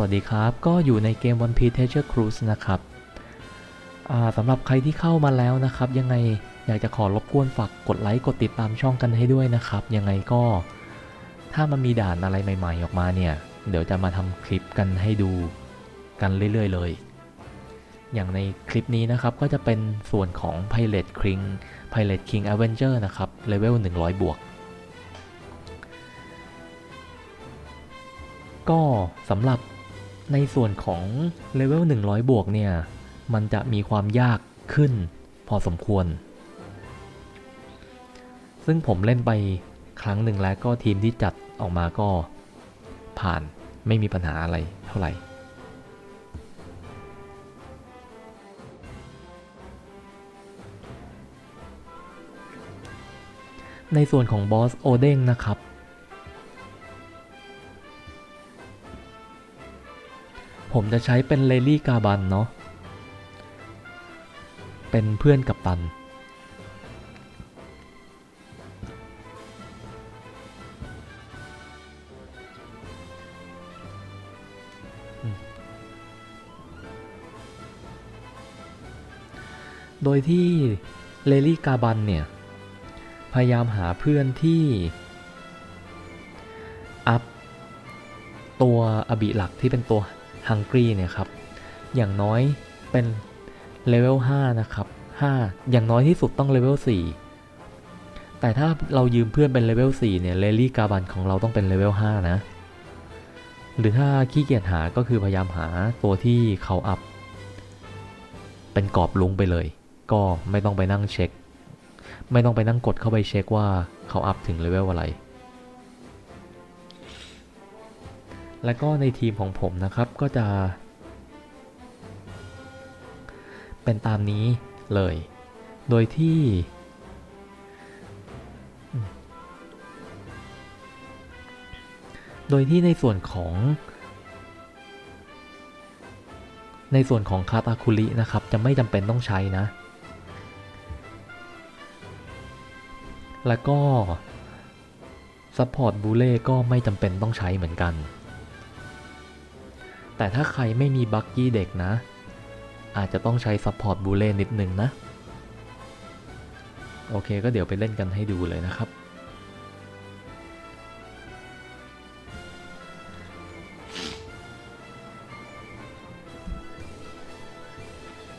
วัสดีครับ ก็อยู่ในเกม One Piece Treasure Cruise นะครับสำหรับใครที่เข้ามาแล้วนะครับ ยังไงอยากจะขอรบกวนฝากกดไลค์กดติดตามช่องกันให้ด้วยนะครับ ยังไงก็ ถ้ามันมีด่านอะไรใหม่ ๆ ออกมาเนี่ย เดี๋ยวจะมาทำคลิปกันให้ดูกันเรื่อย ๆ เลย อย่างในคลิปนี้นะครับก็จะเป็นส่วนของ Pilot King Pilot King Avenger นะครับเลเวล100 บวกก็สำหรับ ในส่วนของเลเวล100 บวกเนี่ย มันจะมีความยากขึ้นพอสมควร ซึ่งผมเล่นไปครั้งหนึ่งแล้วก็ทีมที่จัดออกมาก็ผ่านไม่มีปัญหาอะไรเท่าไหร่ ในส่วนของบอสโอเด้งนะครับ ผมจะใช้เป็นเลลี่กาบันเนาะ เป็นเพื่อนกับตัน โดยที่เลลี่กาบันเนี่ย พยายามหาเพื่อนที่อัพตัวอบิหลักที่เป็นตัว ฮังกี้เนี่ยครับอย่างน้อยเป็นเลเวล5นะครับ5อย่างน้อยที่สุดต้องเลเวล4แต่ถ้าเรายืมเพื่อนเป็นเลเวล4เนี่ยเลลี่กาบันของเราต้องเป็นเลเวล5นะ หรือถ้าขี้เกียจหาก็คือพยายามหาตัวที่เขาอัพ เป็นกรอบลุงไปเลย ก็ไม่ต้องไปนั่งเช็ค ไม่ต้องไปนั่งกดเข้าไปเช็คว่าเขาอัพถึงเลเวลอะไร แล้วก็ในทีมของผมนะครับก็จะ เป็นตามนี้เลย โดยที่ โดยที่ในส่วนของ ในส่วนของคาตาคุรินะครับ จะไม่จำเป็นต้องใช้นะ แล้วก็ซัพพอร์ตบูเล่ก็ไม่จำเป็นต้องใช้เหมือนกัน แต่ถ้าใครไม่มีบักกี้เด็กนะ อาจจะต้องใช้ซัพพอร์ตบูเล่นิดนึงนะ โอเคก็เดี๋ยวไปเล่นกันให้ดูเลยนะครับ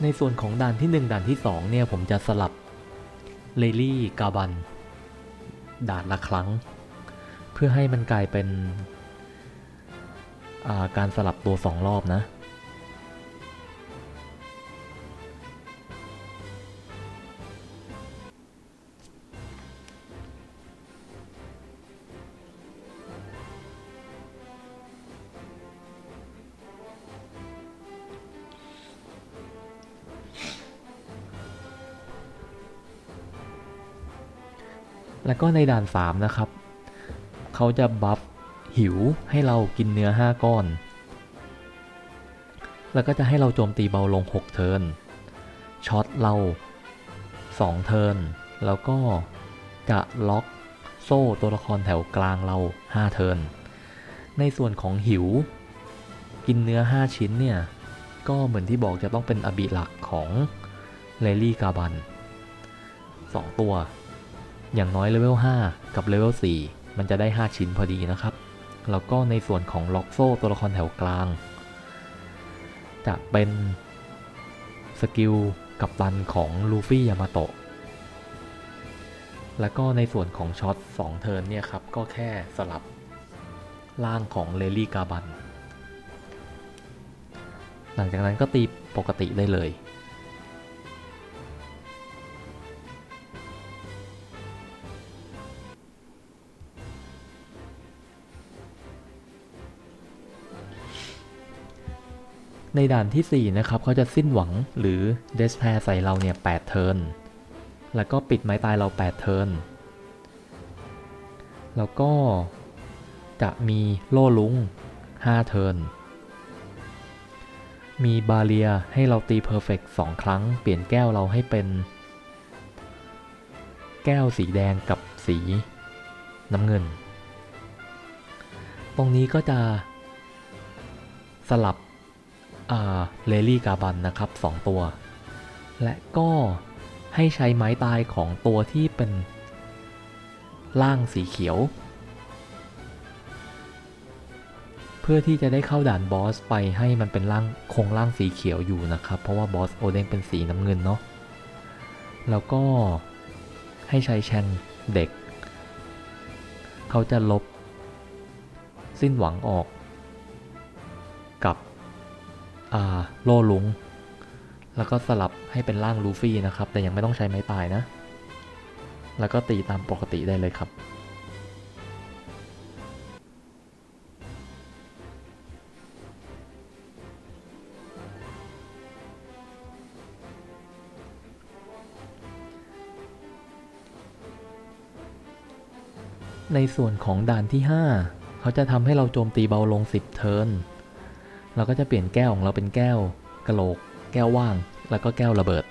ในส่วนของด่านที่ 1 ด่านที่ 2 เนี่ยผมจะสลับเลลี่กาบันด่านละครั้ง เพื่อให้มันกลายเป็น การสลับตัว 2 รอบนะ แล้วก็ในด่าน 3 นะครับ เขาจะบัฟ หิวให้เรากินเนื้อ 5 ก้อน แล้วก็จะให้เราโจมตีเบาลง 6 เทิร์นช็อตเรา 2 เทิร์นแล้วก็จะล็อกโซ่ตัวละครแถวกลางเรา 5 เทิร์นในส่วนของหิว กินเนื้อ 5 ชิ้นเนี่ย ก็เหมือนที่บอกจะต้องเป็นอบิหลักของเลลี่กาบัน 2 ตัว อย่างน้อยเลเวล 5 กับเลเวล 4 มันจะได้ 5 ชิ้นพอดีนะครับ แล้วก็ในส่วนของล็อกโซ่ตัวละครแถวกลาง จะเป็นสกิลกับตันของลูฟี่ยามาโตะ แล้วก็ในส่วนของช็อต2เทิร์นเนี่ยครับ ก็แค่สลับล่างของเลลี่กาบัน หลังจากนั้นก็ตีปกติได้เลย ในด่านที่ 4 นะครับเขาจะสิ้นหวังหรือเดสแพร์ใส่เราเนี่ย8เทิร์นแล้วก็ปิดไม้ตายเรา 8 เทิร์นแล้วก็จะมีโล่ลุง 5 เทิร์นมีบาเลียให้เราตีเพอร์เฟกต์2ครั้ง เปลี่ยนแก้วเราให้เป็น แก้วสีแดงกับสีน้ำเงิน ตรงนี้ก็จะสลับ เลลี่กาบันนะครับ 2 ตัว และก็ให้ใช้ไม้ตายของตัวที่เป็นล่างสีเขียว เพื่อที่จะได้เข้าด่านบอสไปให้มันเป็นร่างคงร่างสีเขียวอยู่นะครับ เพราะว่าบอสโอเด้งเป็นสีน้ำเงินเนาะแล้วก็ให้ใช้แชนเด็ก เขาจะลบ สิ้นหวังออก กับ โลลุง แล้วก็สลับให้เป็นร่างลูฟี่นะครับ แต่ยังไม่ต้องใช้ไม้ตายนะ แล้วก็ตีตามปกติได้เลยครับ ในส่วนของด่านที่ 5 เขาจะทำให้เราโจมตีเบาลง 10 เทิร์น เราก็จะเปลี่ยนแก้วของเราเป็นแก้วกระโหลก แก้วว่าง แล้วก็แก้วระเบิด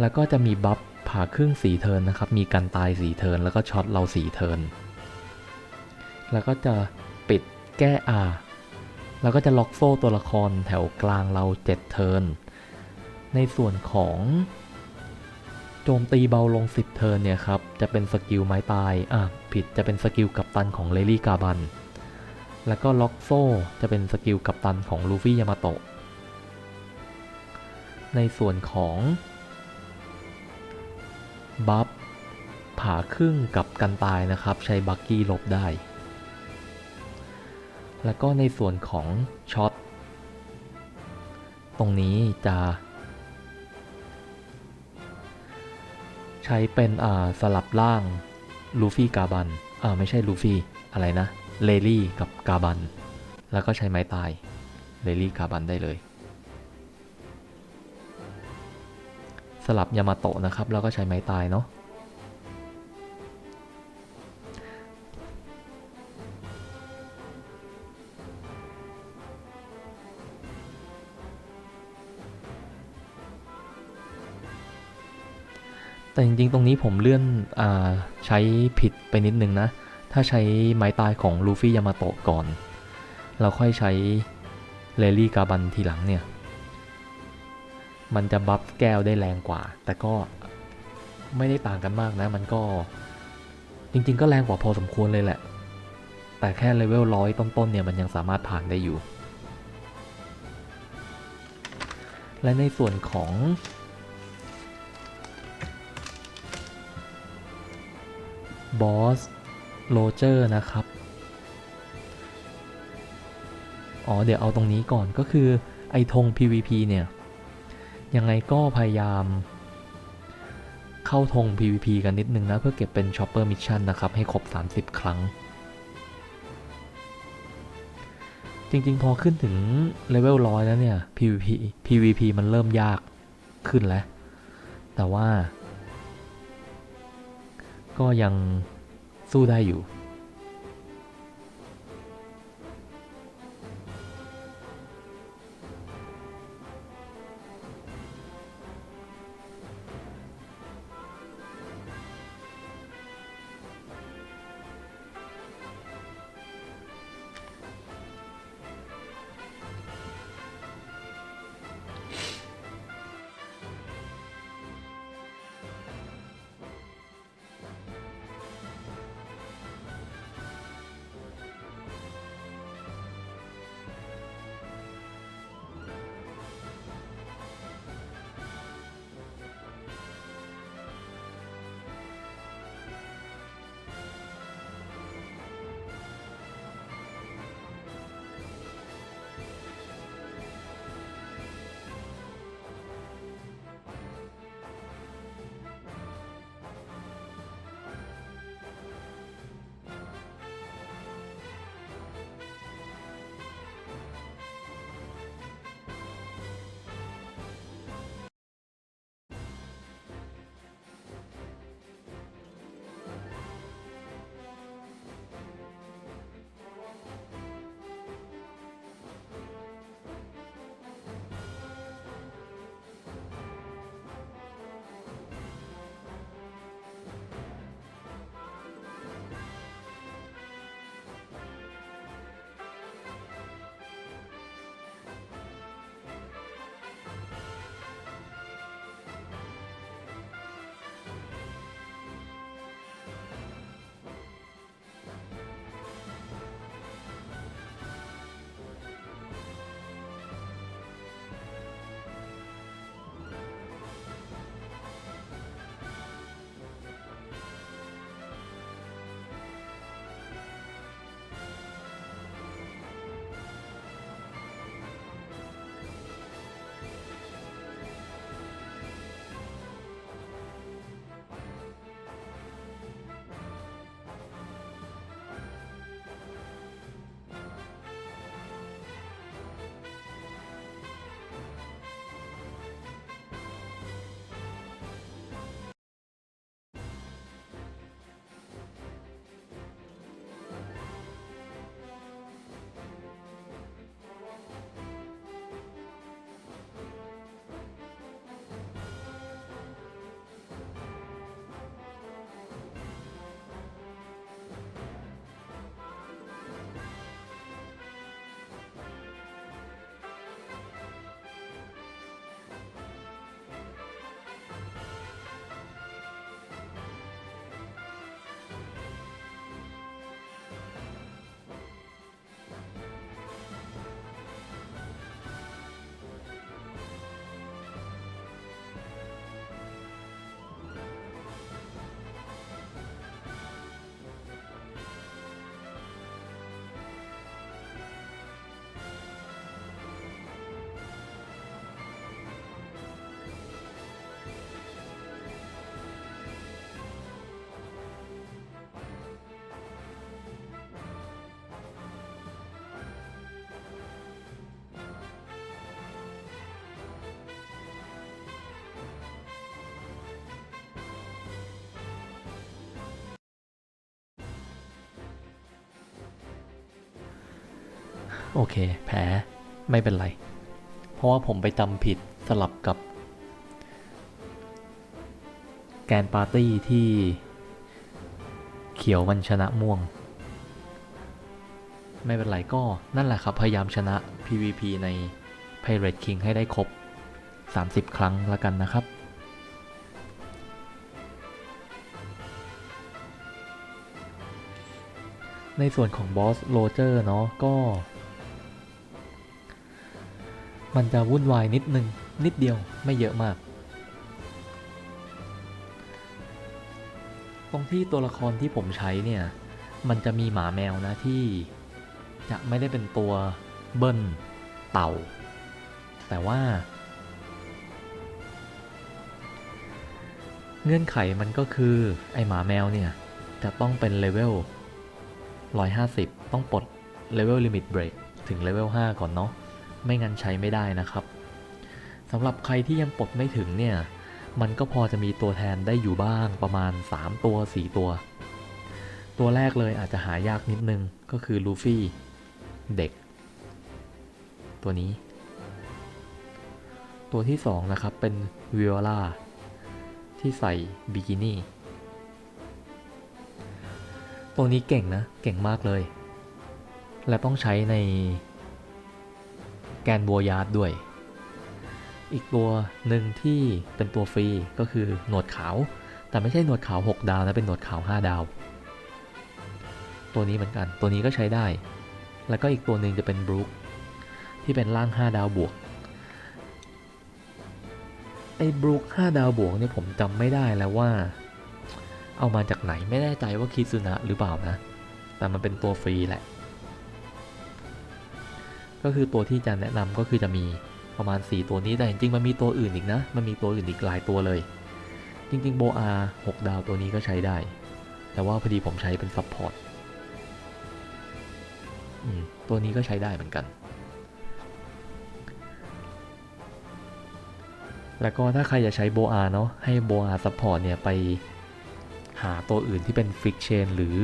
แล้วก็จะมีบัฟผ่าครึ่ง4เทินนะครับ มีกันตาย4เทินแล้วก็ช็อตเรา4เทินแล้วก็จะปิดแก้อาแล้วก็จะล็อกโซ่ตัวละครแถวกลางเรา7เทินในส่วนของโจมตีเบาลง 10 เทิร์นเนี่ยครับ จะเป็นสกิลไม้ตาย อะ ผิดจะเป็นสกิลกัปตันของเลลี่กาบัน แล้วก็ล็อกโซ่จะเป็นสกิลกัปตันของลูฟี่ยามาโตะ ในส่วนของบัฟผาครึ่งกับกันตายนะครับ ใช้บักกี้ลบได้ แล้วก็ในส่วนของช็อต ตรงนี้จะ ใช้เป็นอ่าสลับล่างลูฟี่กาบัน อ่าไม่ใช่ลูฟี่ อะไรนะ เลลี่กับกาบัน แล้วก็ใช้ไม้ตายเลลี่กาบันได้เลย สลับยามาโตะนะครับ แล้วก็ใช้ไม้ตายเนาะแต่จริงๆ ตรงนี้ผมเลื่อนอใช้ผิดไปนิดนึงนะ ถ้าใช้ไม้ตายของลูฟี่ยามาโตะก่อน เราค่อยใช้เลลี่กาบันทีหลังเนี่ย มันจะบัฟแก้วได้แรงกว่า แต่ก็ไม่ได้ต่างกันมากนะ มันก็จริงๆ ก็แรงกว่าพอสมควรเลยแหละ แต่แค่เลเวลร้อยต้นๆเนี่ยมันยังสามารถผ่านได้อยู่ และในส่วนของบอส โรเจอร์นะครับ อ๋อ เดี๋ยวเอาตรงนี้ก่อนก็คือไอธง PVP เนี่ย ยังไงก็พยายาม เข้าธง PVP กันนิดนึงนะ เพื่อเก็บเป็น Chopper Mission นะครับ ให้ครบ 30 ครั้ง จริงๆ พอขึ้นถึงเลเวลร้อยแล้วเนี่ย PVP PVP มันเริ่มยากขึ้นแล้ว แต่ว่า ก็ยัง สู้ได้อยู่ โอเคแพ้ไม่เป็นไร เพราะว่าผมไปจำผิดสลับกับ แกนปาร์ตี้ที่เขียวมันชนะม่วง ไม่เป็นไรก็นั่นแหละครับ พยายามชนะ PVP ใน Pirate King ให้ได้ครบ 30 ครั้งละกันนะครับในส่วนของบอสโรเจอร์เนาะก็ มันจะวุ่นวายนิดนึง นิดเดียวไม่เยอะมาก ตรงที่ตัวละครที่ผมใช้เนี่ย มันจะมีหมาแมวนะที่จะไม่ได้เป็นตัวเบิ้ลเต่า แต่ว่า เงื่อนไขมันก็คือไอหมาแมวเนี่ยจะต้องเป็นเลเวล150 ต้องปลดเลเวลลิมิตเบรกถึงเลเวล5ก่อนเนาะ ไม่งั้นใช้ไม่ได้นะครับสำหรับใครที่ยังปลดไม่ถึงเนี่ย มันก็พอจะมีตัวแทนได้อยู่บ้างประมาณ 3 ตัว 4 ตัว ตัวแรกเลยอาจจะหายากนิดนึงก็คือลูฟี่เด็ก ตัวนี้ ตัวที่ 2 นะครับเป็นวิโอลาที่ใส่บิกินี่ ตัวนี้เก่งนะ เก่งมากเลย และต้องใช้ใน แกนบัวยาร์ดด้วย อีกตัวหนึ่งที่เป็นตัวฟรีก็คือหนวดขาว แต่ไม่ใช่หนวดขาว 6 ดาวนะเป็นหนวดขาว 5 ดาว ตัวนี้เหมือนกันตัวนี้ก็ใช้ได้ แล้วก็อีกตัวหนึ่งจะเป็นบรูคที่เป็นร่าง 5 ดาวบวกไอ้บรูค5ดาวบวกเนี่ยผมจำไม่ได้แล้วว่า เอามาจากไหนไม่แน่ใจว่าคิซุนะหรือเปล่านะ แต่มันเป็นตัวฟรีแหละ ก็คือตัวที่จะแนะนำก็คือจะมีประมาณ 4 ตัวนี้แต่จริงๆมันมีตัวอื่นอีกนะ มันมีตัวอื่นอีกหลายตัวเลย จริงๆโบอา6ดาวตัวนี้ก็ใช้ได้ แต่ว่าพอดีผมใช้เป็นซับพอร์ตตัวนี้ก็ใช้ได้เหมือนกัน แล้วก็ถ้าใครจะใช้โบอาเนาะให้โบอาซัพพอร์ตเนี่ยไปหาตัวอื่นที่เป็นฟิกเชนหรือ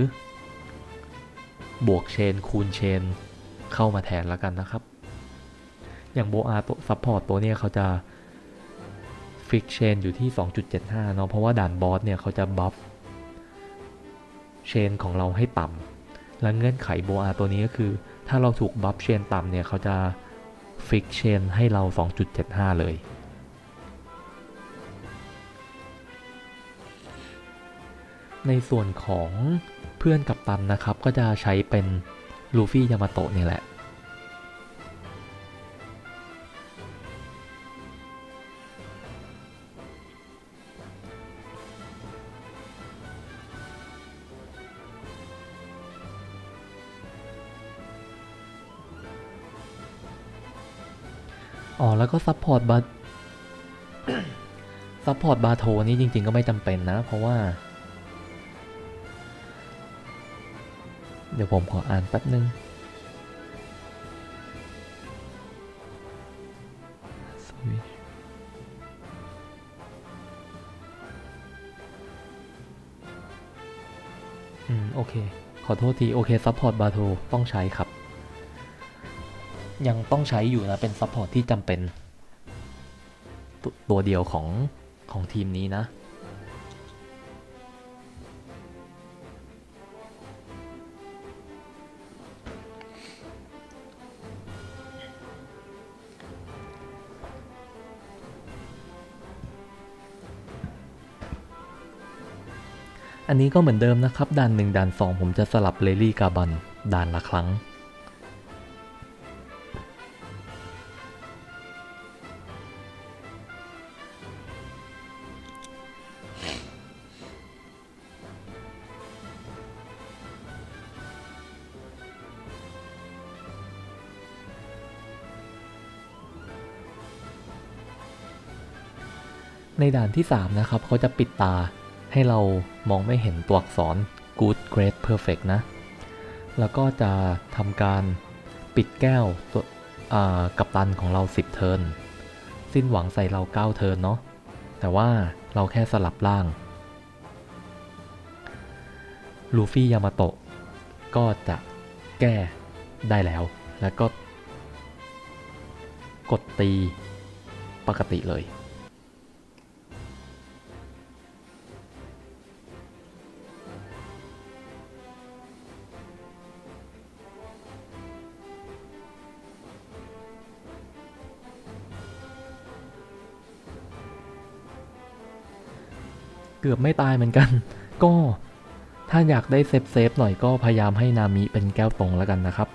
บวกเชนคูณเชน เข้ามาแทนแล้วกันนะครับ อย่างโบอาตัวซัพพอร์ตตัวนี้เขาจะฟิกเชนอยู่ที่ 2.75 เนาะเพราะว่าด่านบอสเนี่ยเขาจะบัฟเชนของเราให้ต่ำและเงื่อนไขโบอาตัวนี้ก็คือ ถ้าเราถูกบัฟเชนต่ำเนี่ยเขาจะฟิกเชนให้เรา 2.75 เลยในส่วนของเพื่อนกับตันนะครับ ก็จะใช้เป็น ลูฟี่ยามาโตะเนี่ยแหละอ๋อ แล้วก็ซัพพอร์ตบาซัพพอร์ตบาโทนี่จริง ๆ ก็ไม่จำเป็นนะ เพราะว่า เดี๋ยวผมขออ่านแป๊บนึงอืม โอเค ขอโทษที โอเคซัพพอร์ตบาโทต้องใช้ครับ ยังต้องใช้อยู่นะ เป็นซัพพอร์ตที่จำเป็นตตัวเดียวของของทีมนี้นะ อันนี้ก็เหมือนเดิมนะครับด่านหนึ่งด่านสองผมจะสลับเลลี่กาบันด่านละครั้ง ในด่านที่ 3 นะครับเขาจะปิดตา ให้เรามองไม่เห็นตัวอักษร good great perfect นะ แล้วก็จะทำการปิดแก้วตัวกับตันของเรา 10 เทิร์นสิ้นหวังใส่เรา 9 เทิร์นเนาะแต่ว่าเราแค่สลับล่าง ลูฟี่ยามาโตะก็จะแก้ได้แล้ว แล้วก็ กดตีปกติเลย เกือบไม่ตายเหมือนกัน ก็ถ้าอยากได้เซฟเซฟๆหน่อยก็พยายามให้นามิเป็นแก้วตรงแล้วกันนะครับ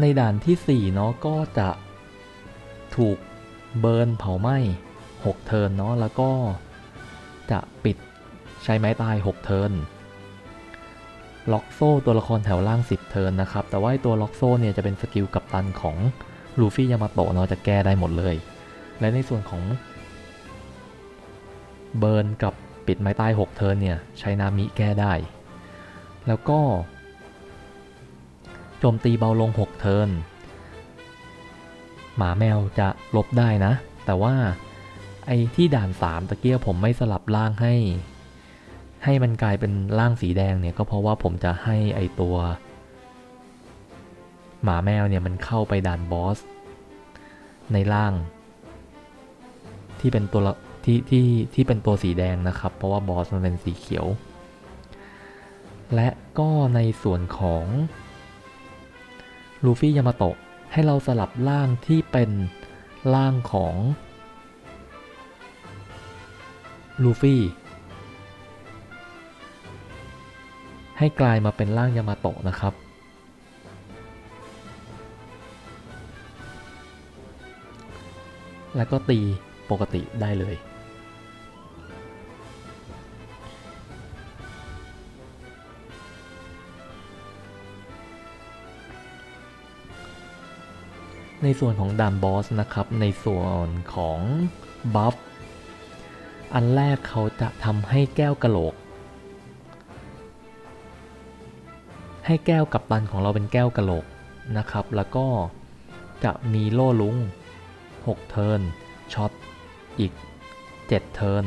ในด่านที่ 4 เนาะก็จะถูกเบิร์นเผาไหม้ 6 เทิร์นเนาะแล้วก็ จะปิดใช้ไม้ตาย 6 เทิร์น ล็อกโซ่ตัวละครแถวล่าง 10 เทิร์นนะครับ แต่ว่าตัวล็อกโซ่เนี่ยจะเป็นสกิลกัปตันของลูฟี่ยามาโตะเนาะจะแก้ได้หมดเลย และในส่วนของเบิร์นกับปิดไม้ตาย 6 เทิร์นเนี่ยใช้นามิแก้ได้ แล้วก็โจมตีเบาลง 6 เทิร์น หมาแมวจะลบได้นะ แต่ว่า ไอ้ที่ด่าน 3 ตะเกียผมไม่สลับล่างให้ ให้มันกลายเป็นล่างสีแดงเนี่ยก็เพราะว่าผมจะให้ไอตัว หมาแมวเนี่ยมันเข้าไปด่านบอส ในล่าง ที่เป็นตัวที่ที่ที่เป็นตัวสีแดงนะครับ เพราะว่าบอสมันเป็นสีเขียว และก็ในส่วนของลูฟี่ยามาโตะให้เราสลับร่างที่เป็นร่างของ ลูฟี่ ให้กลายมาเป็นร่างยามาโตะนะครับ แล้วก็ตีปกติได้เลย ในส่วนของด่านบอสนะครับ ในส่วนของบัฟ อันแรกเขาจะทำให้แก้วกะโหลก ให้แก้วกับตันของเราเป็นแก้วกะโหลกนะครับ แล้วก็จะมีโล่ลุง 6 เทิร์นช็อตอีก 7 เทิร์น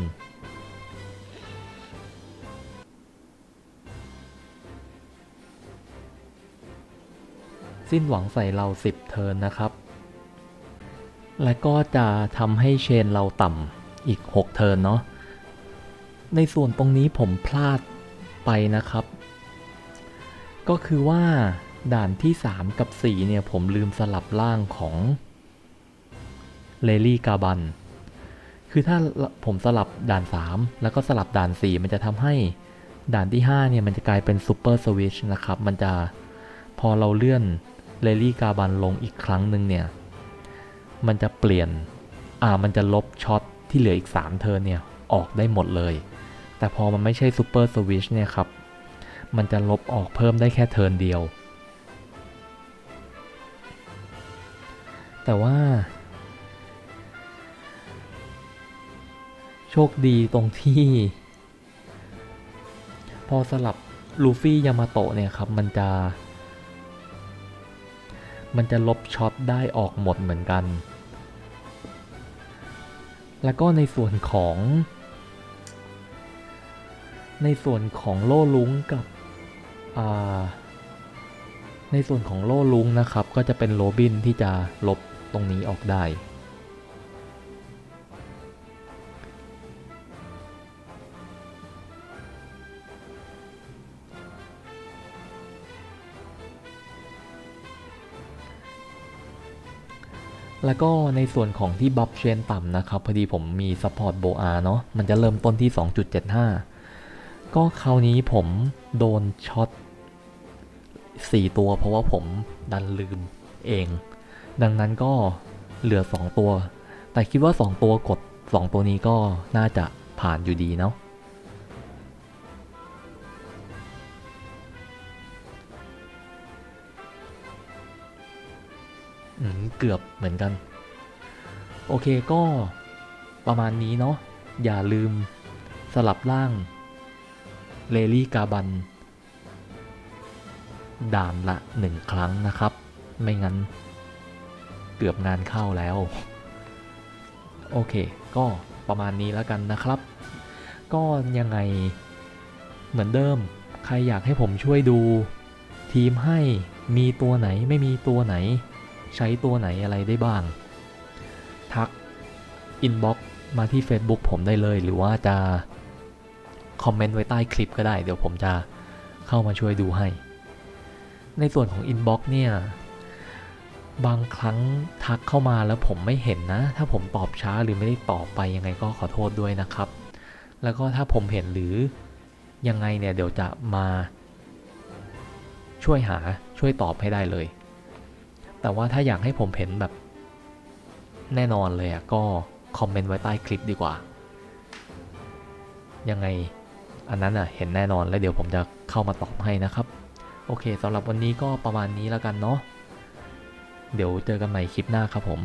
สิ้นหวังใส่เรา 10 เทิร์นนะครับ และก็จะทำให้เชนเราต่ำ อีก 6 เทิร์นเนาะในส่วนตรงนี้ผมพลาดไปนะครับ ก็คือว่าด่านที่ 3 กับ 4 เนี่ย ผมลืมสลับร่างของเลลี่กาบัน คือถ้าผมสลับด่าน 3 แล้วก็สลับด่าน 4 มันจะทำให้ด่านที่ 5 เนี่ย มันจะกลายเป็นซูเปอร์สวิชนะครับ มันจะพอเราเลื่อนเลลี่กาบันลงอีกครั้งหนึ่งเนี่ย มันจะเปลี่ยน อ่า มันจะลบช็อต ที่เหลืออีก 3 เทิร์นเนี่ย ออกได้หมดเลย แต่พอมันไม่ใช่ซูเปอร์สวิชเนี่ยครับ มันจะลบออกเพิ่มได้แค่เทิร์นเดียว แต่ว่า โชคดีตรงที่ พอสลับลูฟี่ยามาโตะเนี่ยครับ มันจะ มันจะลบช็อตได้ออกหมดเหมือนกัน แล้วก็ในส่วนของ ในส่วนของโล่ลุงกับในส่วนของโล่ลุงนะครับ ก็จะเป็นโรบินที่จะลบตรงนี้ออกได้ แล้วก็ในส่วนของที่บัฟเชนต่ำนะครับ พอดีผมมีซัพพอร์ตโบอาเนาะมันจะเริ่มต้นที่ 2.75 ก็คราวนี้ผมโดนช็อต 4 ตัว เพราะว่าผมดันลืมเอง ดังนั้นก็เหลือ 2 ตัว แต่คิดว่า 2 ตัวกด 2 ตัวนี้ก็น่าจะผ่านอยู่ดีเนาะ เกือบเหมือนกัน โอเคก็ประมาณนี้เนาะอย่าลืมสลับร่างเลลี่กาบัน ด่านละหนึ่งครั้งนะครับ ไม่งั้นเกือบงานเข้าแล้ว โอเค ก็ประมาณนี้แล้วกันนะครับ ก็ยังไงเหมือนเดิม ใครอยากให้ผมช่วยดู ทีมให้มีตัวไหนไม่มีตัวไหน ใช้ตัวไหนอะไรได้บ้าง ทักอินบ็อกมาที่ Facebook ผมได้เลย หรือว่าจะคอมเมนต์ไว้ใต้คลิปก็ได้ เดี๋ยวผมจะเข้ามาช่วยดูให้ ในส่วนของอินบ็อกเนี่ย บางครั้งทักเข้ามาแล้วผมไม่เห็นนะ ถ้าผมตอบช้าหรือไม่ได้ตอบไปยังไงก็ขอโทษด้วยนะครับ แล้วก็ถ้าผมเห็นหรือยังไงเนี่ยเดี๋ยวจะมาช่วยหาช่วยตอบให้ได้เลย แต่ว่าถ้าอยากให้ผมเห็นแบบ แน่นอนเลยอะก็คอมเมนต์ไว้ใต้คลิปดีกว่า ยังไงอันนั้นอะเห็นแน่นอนแล้วเดี๋ยวผมจะเข้ามาตอบให้นะครับ โอเคสำหรับวันนี้ก็ประมาณนี้แล้วกันเนาะเดี๋ยวเจอกันใหม่คลิปหน้าครับผม